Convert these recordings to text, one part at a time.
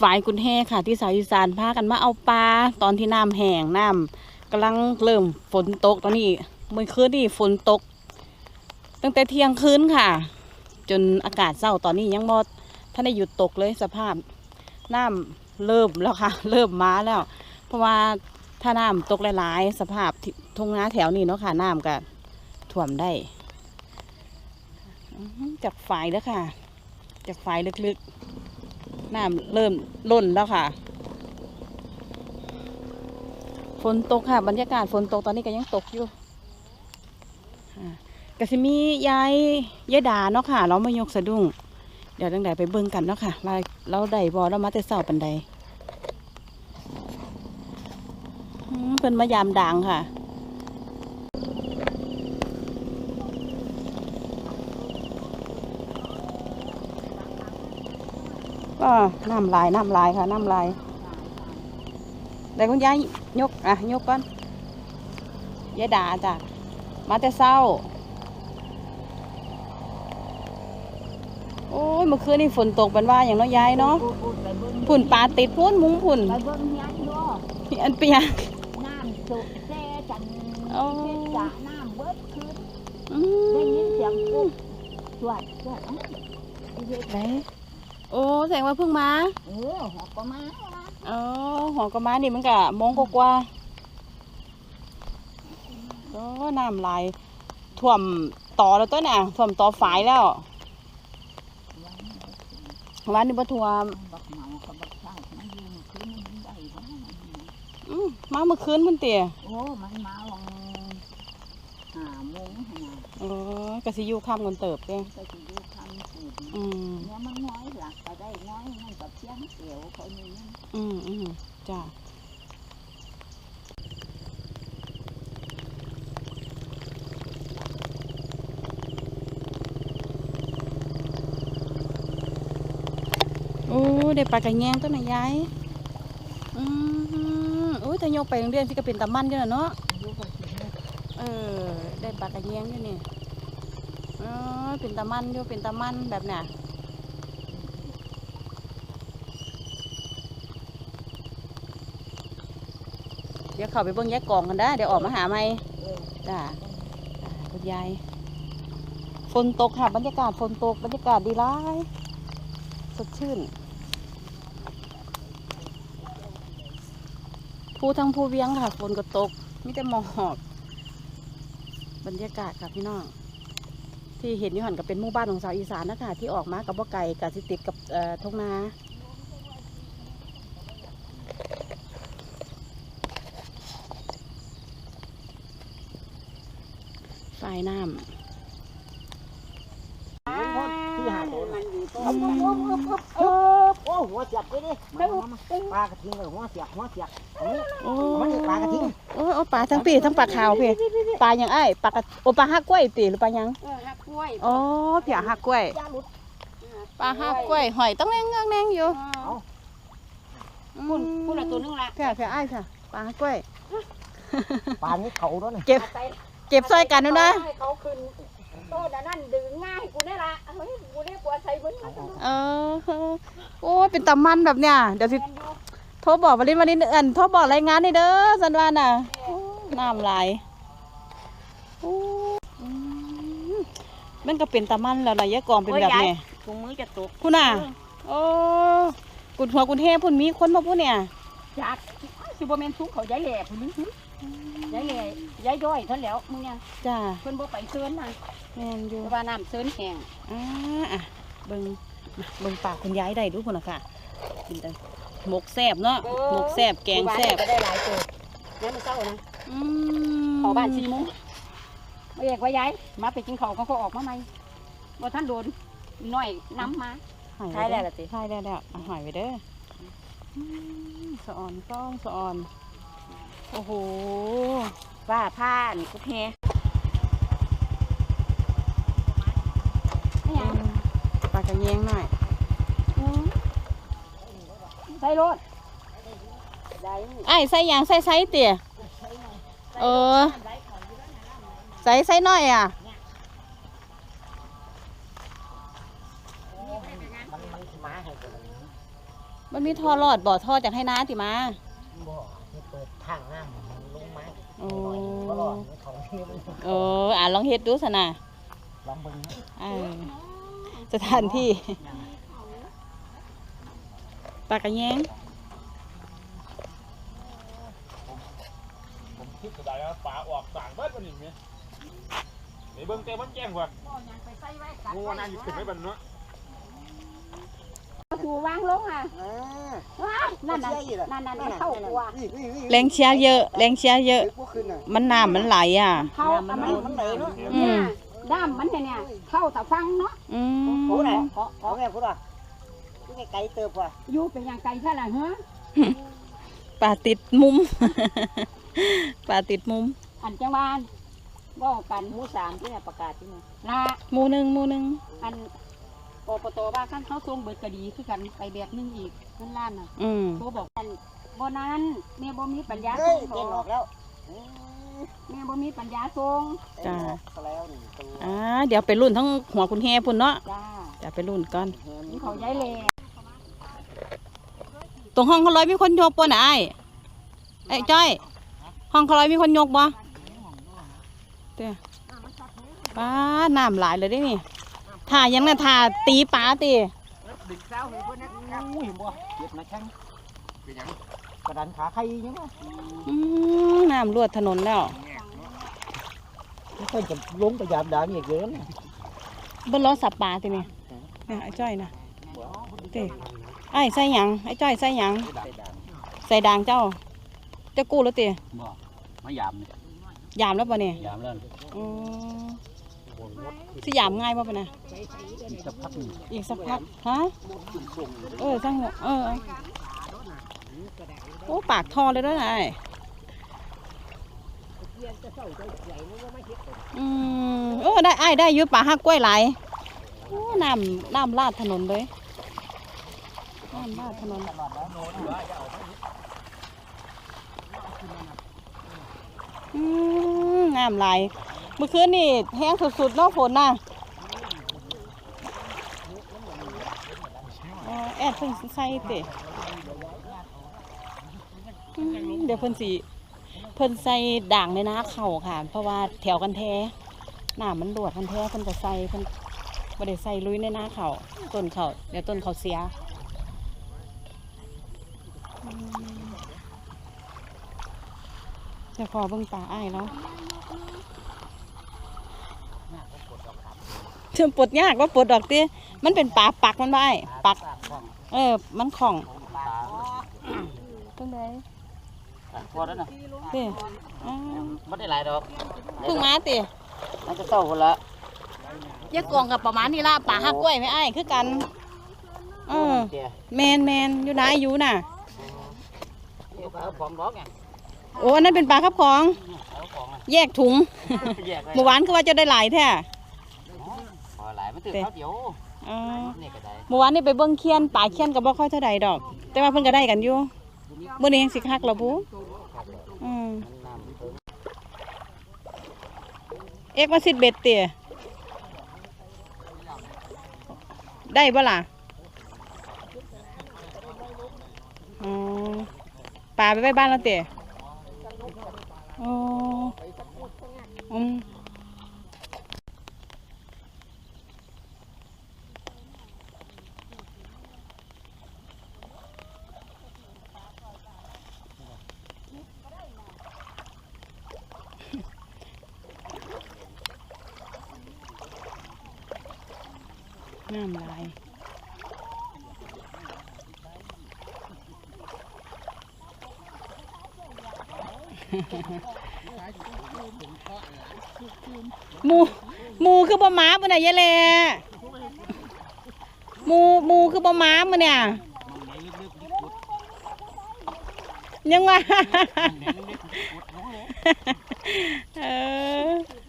ฝ่ายกุนแฮค่ะ ที่สาวอีสานพากันมาเอาปลาตอนที่น้ำแห้งน้ำกำลังเริ่มฝนตกตอนนี้เมื่อคืนนี่ฝนตก ตั้งแต่เที่ยงคืนค่ะ จนอากาศเศร้าตอนนี้ยังหมดท่านได้หยุดตกเลยสภาพน้ำเริ่มแล้วค่ะ เริ่มมาแล้ว เพราะว่าถ้าน้ำตกหลายๆสภาพทุ่งนาแถวนี้เนาะค่ะน้ำก็ท่วมได้จากฝ่ายแล้วค่ะ จากฝ่ายลึกๆ น้ำเริ่มล้นแล้วค่ะ ฝนตกค่ะ บรรยากาศฝนตกตอนนี้ก็ยังตกอยู่อ่ากสิมียายยายดาเนาะค่ะ เรามายกสะดุ้ง เดี๋ยวตั้งแต่ไปเบิ่งกันเนาะค่ะว่าเราได้บอเรามาแต่เสาปันใดเพิ่นมายามด่างค่ะ ก็น้ำลายน้ำลายค่ะน้ำลายแต่คุณยายยกอะยกก่อนยายด่าจ้ะมาแต่เศร้า โอ้ยเมื่อคืนนี่ฝนตกเป็นว่าอย่างเน้อยยายเนาะไปเบิ่งผุ่นปลาติดพุ่นมุ้งผุ่นไปเบิ่งเฮียนด้วยอันเปียกน้ำสุกแซ่จันโอ้เป็นสระน้ำเบิดคืนอืได้ยินมเสียงปุ๊บสวดสวดเอ้าไอ้เฮ็ดไหน โอ้แสดงว่าเพิ่งมาเออหอกก็มาว่ะอ๋อหอกระมานี่มันกะมองกว่าๆโอ้น้ำลายท่วมต่อแล้วตัวน่ะท่วมต่อฝายแล้ววันนี้บ่ท่วมบักเหมากับบักชาติมันอยู่คืนมันได้บ่อืมมาเมื่อคืนมันเตี๋ยโอ้มันมาวัง ห้าโมงขนาดเออกะสิอยู่ค่ำกันเติบเด้ก็สิอยู่คำสูตรอืม เนี่ยมันน้อยหลักก็ได้น้อยนั่นกับเพียงเสียวเขานี่นั่นอืมอืมจ้าโอ้ได้ปลากระแยงตัวไหนยายอืมโอ้ยถ้ายกไปโรงเรียนสิก็เป็นตามันอยู่น่ะเนาะ อยู่ก็สิ เออ ได้ปลากระแยงอยู่นี่เออเป็นตามันอยู่เป็นตามันแบบเนี้ยเดี๋ยวเข้าไปเบิ่งแยกกล่องกันได้เดี๋ยวออกมาหาไหมเออจ้าจ้าคุณยายฝนตกค่ะบรรยากาศฝนตกบรรยากาศดีร้ายสดชื่นภูทั้งภูเวียงค่ะฝนก็ตกมีแต่หมอก บรรยากาศค่ะพี่น้องที่เห็นอยู่หันกับเป็นหมู่บ้านของสาวอีสานนะคะที่ออกมากับบ่ไก่กับสิติดกับเอ่อทงนาฝายน้ที่ โอ้หัวเสียบเลยดิมามามาปลากระทิงเลยหัวเสียบหัวเสียบอันนี้ำโอ้มันนี่ปลากระทิงโอ้โอ้ปลาทั้งปีทั้งปลาขาวพี่ปลาอย่างไอ้ายปลากระโอ้ปลาหักกล้วยตีหรือปลาหยังเออหักกล้วยโอ้เผียหักกล้วยยาหลุดปลาหักกล้วยหอยต้องแรงเงือกแรงอยู่เอาพุ่นพุ่นละตัวนึงละเผียเผียไอ้ายค่ะปลาหักกล้วย ปลานี้เขาด้วยนี่เก็บไปเก็บซอยกันด้วยนะ ให้เขาขึ้น โต้นอันนั่นดึงง่ายกูได้ละเฮ้ยกูได้กลัวใส่มึงนะเออโอ้ยเป็นตำมันแบบเนี้ยเดี๋ยวสิแมนอยู่โทรบอกวันนี้วันนี้เอินโทรบอกรายงานให้เด้อสันวาน่ะโอ้น้ำลายโอ้อืมมันก็เป็นตำมันแล้วล่ะยายกองเป็นแบบนี้ถุงมือจะตกคุณน่ะโอ้กุดหัวกุดเทพุ่นมีคนมาพูดเนี่ย จากสิบ่แม่นทุกเขาย้ายแหล่พุ่นนึงย้า ยแหล่ย้ายย่อยเท่าแล้วมึงเนี่ยจ้าเพิ่นบ่ไปเซินน่ะแม่นอยู่เพราะว่าน้ำเซินแห้งอ่าอะเบิ่งมาเบิ่งปากคุณยายได้ดูพุ่นน่ะค่ะกินแต่หมกแซบเนาะหมกแซบแกงแซบก็ได้หลายตัวนั่นมันเศร้านะอืมเขาบ้านสี่โมงไม่อยากว่าย้ายมาไปกินข้าวเขาก็ออกมาใหม่บ่ท่านโดนน้อยน้ำมาหอยใช่แล้วล่ะติใช่แล้วแล้วเอาหอยไปเด้ออืมสะออนต้องสะออน โอ้โห ว่าผ่านกุแฮไม่ยังปลากระเยงหน่อยใส่รถได้ไอ้ายใส่หยางใส่ไซส์เตี๋ยเออใส่ไซส์หน่อยอะมันมันมาให้ตัวนี้มันมีท่อรอดบ่อท่อจากให้น้าติมาบ่นี่เปิดทางน้ำมันลงไม้ โอ้ก็รอดเขาที่มันเอออ่าลองเฮ็ดดูสนะลองเบิ่งนะเออสถานที่ปากกระแยงผมคิดกระดาษแล้วฝาออกต่างเบิดวันนี้เนี่ยไอ้เบิ่งเต้มันแจ้งว่าบ่ยังไปใส่ไว้กัดงูไว้น่าอยู่ขึ้นไม่บันเนาะ สู่วางลงอะอ่าว้ายนั่นน่ะนั่นน่ะมันเข้ากลัวนี่นี่นี่แรงเชียร์เยอะ แรงเชียร์เยอะเด็กพวกขึ้นน่ะมันน้ำมันไหลอะ เข้ากับมันมันไหลเนาะอืเนี่ยมด้ามมันเนี่ยเข้าแต่ฟังเนาะอืโอ้ไหนขอขอแม่พูดว่าที่ไกลๆเติบว่ะอยู่เป็นอย่างไกลเท่าไหร่เหรอป่าติดมุม ป่าติดมุมอันจังหวานว่ากันหมูสามที่เนี่ยประกาศที่นี่ละหมูหนึ่งหมูหนึ่งอัน ปปตว่าขั้นเขาส่งเบิดกระดีคือกันไปแบบนึงอีกนั่นล้านน่ะอืมโทรบอกกันบ่นั้นแม่บ่มีปัญญาเฮ้ส่ยงเต้นออกแล้วอืมแม่บ่มีปัญญาส่งเต้นออกแล้วนี่ตัวอ่าเดี๋ยวไปรุ่นทั้งหัวคุณแฮพุ่นเนาะจ้าเดี๋ยวไปรุ่นก่อนแฮมนี่เขาย้ายแลตรงห้องเขาร้อยมีคนยกป่ะนะไอ้ไอ้จ้อย ห้องเขาร้อยมีคนยกบ่เต้ป้าน้ำหลายเลยได้นี่ ถ่ายังน่ะถ่าตีปลาตีดึกเช้าเลยเพื่อนนะอู้เห็นบ่เจ็บนะแข้งเป็นยังกระดานขาใครยังไงอืมน้ำรวดถนนแล้วไม่ค่อยจะลงไปยามด่างอย่างเกินเบิ้ลล้อสับปลาตีนี่เนี่ยไอ้จ้อยนะเต้ไอ้ใส่หยังไอ้จ้อยใส่หยังใส่ด่างเจ้าเจ้ากู้แล้วตีบ่มายามเนี่ยยามแล้วป่ะเนี่ยยามแล้วอืม สยามง่ายป่ะปะนะอีกสักพักหนึ่งอีกสักพักฮะเออสั่งหัวเออโอ้ปากทอเลยด้วยนายอืมเออได้ไอ้ได้ยุดป่าหักกล้วยหลายโอ้น้ำน้ำลาดถนนเลยน้ำลาดถนนอืมน้ำไหลาย มื่อคืนนี่แห้งสุดๆเนาะฝนน่ะแอดเพิ่นสิใส่เตะอืมเดี๋ยวเพิ่นสิเพิ่นใส่ด่างในน้าเข่าค่ะ เพราะว่าแถวกันแท้หน้ามันดวดกันแท้เพิ่นก็ใส่เพิ่นบ่ได้ใส่ลุยในน้าเข่าต้นเข่าเดี๋ยวต้นเข่าเสียอืมเดี๋ยวขอเบิ่งตาอ้ายแล้ว เชื่อมปลดยากว่าปลดดอกเตี้ยมันเป็นปลาปักมันบ่ไอ้ปัก เออ มันของตรงไหนพอแล้วนะเต้อ๋อไม่ได้หลายดอกเพิ่งมาเต้มันจะเศร้าคนละยากกวงกับประมาณนี้ละป่าหักกล้วยไหม่ไอ้ายคือกันเออเจ้าแมนแมนอยู่ไหนอยู่น่ะเอาของดอกไง โอ้อันนั้นเป็นปลาครับของ เอาของอะแยกถุง แยกเลยเมื่อวานคือว่าจะได้หลายแท้พอหลายมันตื่นเขาเดี๋ยวอ๋อนี่ก็ได้เมื่อวานนี่ไปเบิ้งเคียนป่าเคียนก็บ่ค่อยเท่าใดดอก แต่ว่าเพิ่นก็ได้กันอยู่เมื่อนี้ยังสิคักแล้วปูอืมมันน้ำเพิ่มเอ็กมาสิดเบ็ดเตี่ยได้บ่ล่ะอ๋อปลาไปไว้บ้านแล้วเตี่ยอ๋ออืม น้ำลายหมูหมูคือบ่ม้าปะเนี่ยยายแลหมูหมูคือบ่ม้าปะเนี่ยยังว่าเออ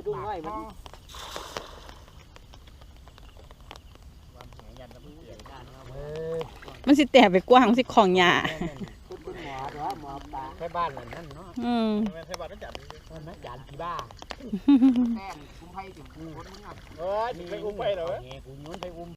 ะดุ้งง่อยมันมันสิแตกไปกว้างสิของหยาคุณหมอเด้อหมอปลาแค่บ้านนั่นนั่นเนาะอืมแม่นใช่บ้านนั่นจัดนี่นั่นนะจานกี่บ้าแต้มคุ้มไพ่ถึงคนมึงอะเอ้ยถึงไปอุ้มไปเหรอเว้ยเงี้ยกูโยนไปอุ้ม